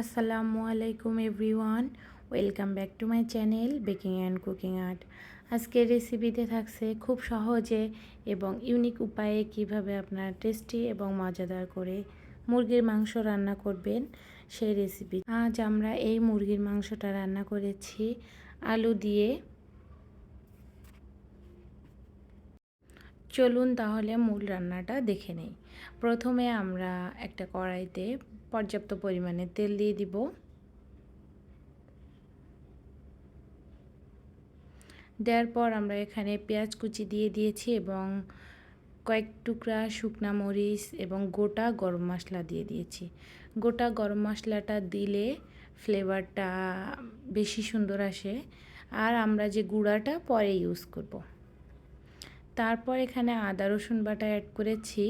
আসসালামু আলাইকুম everyone, welcome back to my channel baking and cooking art. আজকের রেসিপিতে থাকছে খুব সহজে এবং ইউনিক উপায়ে কীভাবে আপনার টেস্টি এবং মজাদার করে মুরগির মাংস রান্না করবেন সেই রেসিপি। আজ আমরা এই মুরগির মাংসটা রান্না করেছি আলু দিয়ে। চলুন তাহলে মূল রান্নাটা দেখে নেই। প্রথমে আমরা একটা কড়াইতে পর্যাপ্ত পরিমাণে তেল দিয়ে দিব। দেওয়ার পর আমরা এখানে পেঁয়াজ কুচি দিয়ে দিয়েছি এবং কয়েক টুকরা শুকনা মরিচ এবং গোটা গরম মশলা দিয়ে দিয়েছি। গোটা গরম মশলাটা দিলে ফ্লেভারটা বেশি সুন্দর আসে আর আমরা যে গুঁড়াটা পরে ইউজ করব। তারপর এখানে আদা রসুন বাটা অ্যাড করেছি।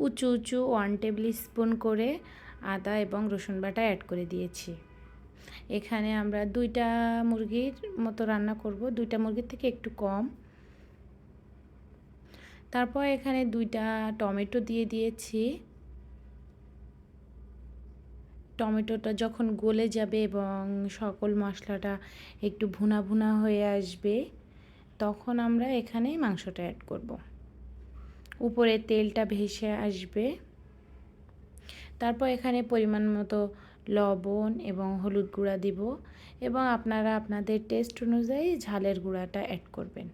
উঁচু উঁচু ওয়ান টেবিল স্পুন করে আদা এবং রসুন বাটা অ্যাড করে দিয়েছি। এখানে আমরা দুইটা মুরগির মতো রান্না করব। দুইটা মুরগির থেকে একটু কম। তারপর এখানে দুইটা টমেটো দিয়ে দিয়েছি। টমেটোটা যখন গলে যাবে এবং সকল মশলাটা একটু ভুনা ভুনা হয়ে আসবে, তখন আমরা এখানে মাংসটা অ্যাড করব। উপরে তেলটা ভেসে আসবে। তারপর এখানে পরিমাণ মতো লবণ এবং হলুদ গুঁড়া দিব এবং আপনারা আপনাদের টেস্ট অনুযায়ী ঝালের গুঁড়াটা অ্যাড করবেন।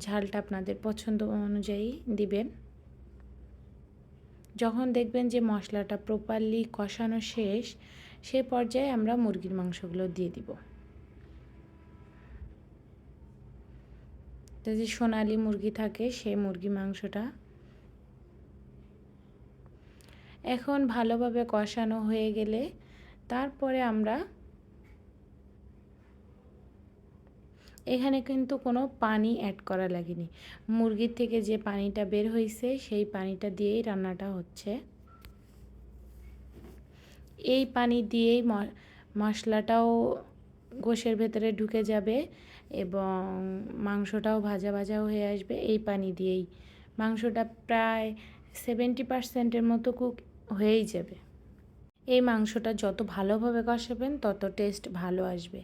ঝালটা আপনাদের পছন্দ অনুযায়ী দিবেন। যখন দেখবেন যে মশলাটা প্রপারলি কষানো শেষ, সে পর্যায়ে আমরা মুরগির মাংসগুলো দিয়ে দিব। যদি সোনালি মুরগি থাকে সেই মুরগি মাংসটা এখন ভালোভাবে কষানো হয়ে গেলে তারপরে আমরা এখানে কিন্তু কোনো পানি অ্যাড করা লাগেনি। মুরগির থেকে যে পানিটা বের হয়েছে সেই পানিটা দিয়েই রান্নাটা হচ্ছে। এই পানি দিয়েই মশলাটাও গোশের ভেতরে ঢুকে যাবে এবং মাংসটাও ভাজা ভাজা হয়ে আসবে। এই পানি দিয়েই। মাংসটা প্রায় সেভেন্টি পার্সেন্টের মতো কুক হয়েই যাবে। এই মাংসটা যত ভালোভাবে কষাবেন, তত টেস্ট ভালো আসবে।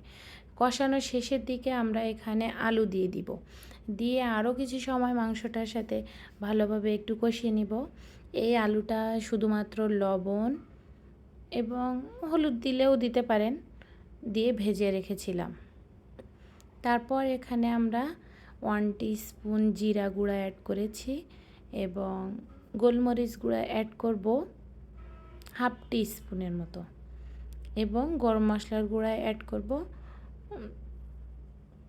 কষানোর শেষের দিকে আমরা এখানে আলু দিয়ে দিব। দিয়ে আরও কিছু সময় মাংসটার সাথে ভালোভাবে একটু কষিয়ে নিব। এই আলুটা শুধুমাত্র লবণ এবং হলুদ দিলেও দিতে পারেন, দিয়ে ভেজে রেখেছিলাম। তারপর এখানে আমরা ওয়ান স্পুন জিরা গুঁড়া অ্যাড করেছি এবং গোলমরিচ গুঁড়া অ্যাড করব। হাফ টি স্পুনের মতো। এবং গরম মশলার গুঁড়া অ্যাড করব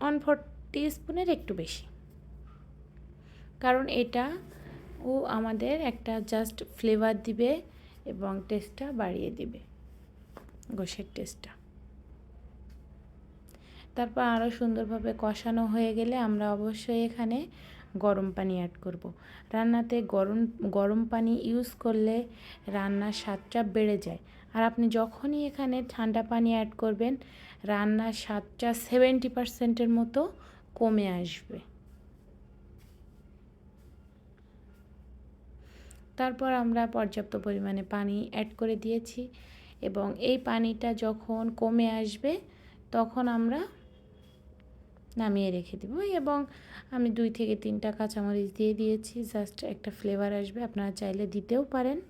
ওয়ান ফোর টি স্পুনের একটু বেশি। কারণ এটা ও আমাদের একটা জাস্ট ফ্লেভার দিবে এবং টেস্টটা বাড়িয়ে দিবে, গোশের টেস্টটা তারপর আরও সুন্দরভাবে কষানো হয়ে গেলে আমরা অবশ্যই এখানে গরম পানি অ্যাড করব। রান্নাতে গরম গরম পানি ইউজ করলে রান্নার স্বাদটা বেড়ে যায় আর আপনি যখনই এখানে ঠান্ডা পানি অ্যাড করবেন, রান্নার স্বাদটা সেভেন্টি পারসেন্টের মতো কমে আসবে তারপর আমরা পর্যাপ্ত পরিমাণে পানি অ্যাড করে দিয়েছি এবং এই পানিটা যখন কমে আসবে, তখন আমরা নামিয়ে রেখে দেব। এবং আমি দুই থেকে তিনটা কাঁচামরিচ দিয়ে দিয়েছি। জাস্ট একটা ফ্লেভার আসবে। আপনারা চাইলে দিতেও পারেন,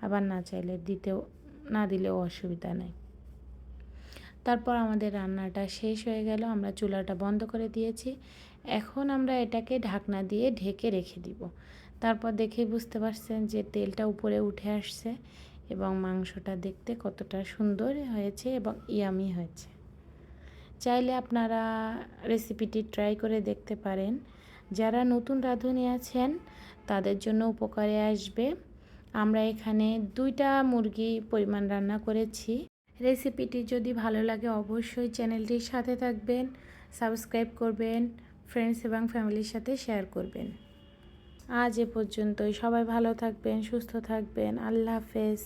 আবার না চাইলে দিতেও, না দিলেও অসুবিধা নেই। তারপর আমাদের রান্নাটা শেষ হয়ে গেল। আমরা চুলাটা বন্ধ করে দিয়েছি। এখন আমরা এটাকে ঢাকনা দিয়ে ঢেকে রেখে দিব। তারপর দেখেই বুঝতে পারছেন যে তেলটা উপরে উঠে আসছে এবং মাংসটা দেখতে কতটা সুন্দর হয়েছে এবং ইয়ামি হয়েছে। চাইলে আপনারা রেসিপিটি ট্রাই করে দেখতে পারেন। যারা নতুন রাঁধুনি আছেন, তাদের জন্য উপকারে আসবে। আমরা এখানে দুইটা মুরগি পরিমাণ রান্না করেছি। রেসিপিটি যদি ভালো লাগে অবশ্যই চ্যানেলটির সাথে থাকবেন সাবস্ক্রাইব করবেন ফ্রেন্ডস এবং ফ্যামিলির সাথে শেয়ার করবেন। আজ এ পর্যন্তই। সবাই ভালো থাকবেন, সুস্থ থাকবেন। আল্লাহ হাফেজ।